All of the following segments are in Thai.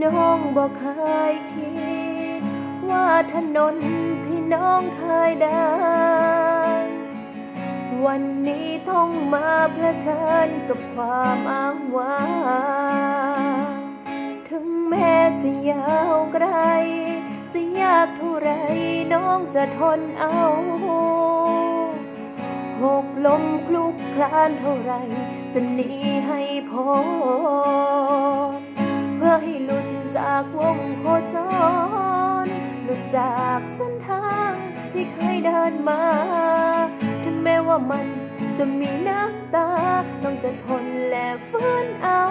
น้องบอกเคยคิด ว่าถนนที่น้องเคยเดินวันนี้ต้องมาเผชิญกับความอ้างว้างถึงแม้จะยาวไกล จะยากเท่าไรน้องจะทนเอาหกลมคลุกคลานเท่าไร จะหนีให้พ้น จากเส้นทางที่เคยเดินมา ถึงแม้ว่ามันจะมีน้ำตาน้องจะทนและฝืนเอา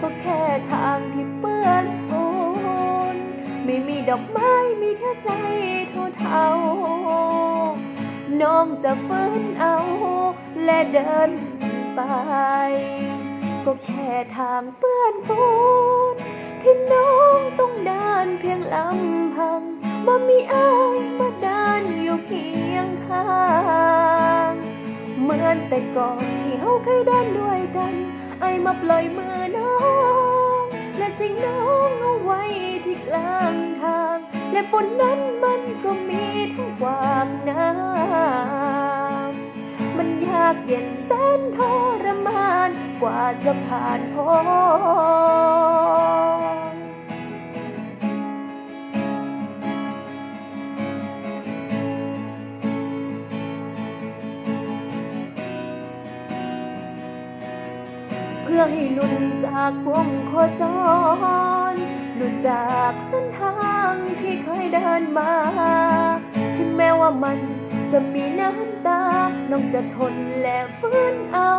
ก็แค่ทางที่เปื้อนฝุ่นไม่มีดอกไม้มีแค่ใจเท่าเท่าๆน้องจะฝืนเอา และเดินไป ก็แค่ทางเปื้อนฝุ่นที่น้องต้องเดินเพียงลำ บ่มีอายมาเดินอยู่เคียงข้างเหมือนแต่ก่อนที่เฮาเคยเดินด้วยกันไอมาปล่อยมือน้องและจริงน้องเอาไว้ที่กลางทาง และฝนนั้นมันก็มีทั้งกวางน้ำมันยากเย็นแสนทรมานกว่าจะผ่านพ้น อให้หลุดจากวงโคจร หลุดจากเส้นทางที่เคยเดินมา ถึงแม้ว่ามันจะมีน้ำตา น้องจะทนและฟื้นเอา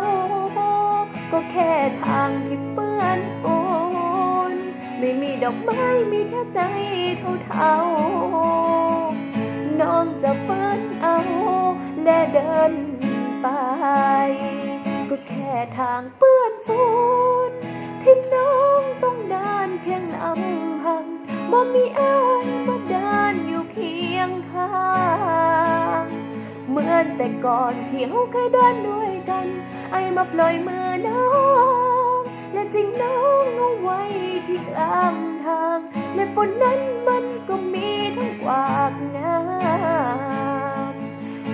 ก็แค่ทางที่เปื้อนฝุ่นไม่มีดอกไม้มีแค่ใจเท่าๆน้องจะฟื้นเอา และเดินไป ก็แค่ทางเปื้อน ฝุ่นที่น้องต้องเดินเพียงลำพังบ่มีอายมาเดินอยู่เคียงข้างเหมือนแต่ก่อนที่เราเคยเดินด้วยกัน ไอมาปล่อยมือน้อง และจริงน้องเอาไว้ที่กลางทาง และฝนนั้นมันก็มีทั้งกวากน้ำ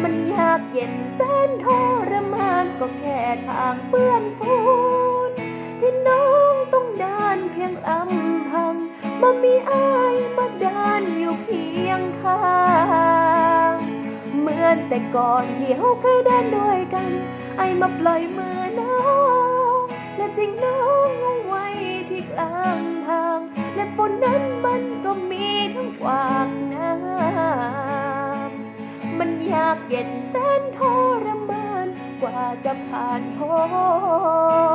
มันยากเย็นแสนทรมานก็แค่ทางเปื้อนฝุ่น บ่มีอายมาเดินอยู่เคียงข้างเหมือนแต่ก่อนที่เราเคยเดินด้วยกันไอมาปล่อยมือน้องและจริงน้องเอาไว้ที่กลางทาง และฝนนั้นมันก็มีทั้งกวากน้ำมันยากเย็นแสนทรมานกว่าจะผ่านพ้น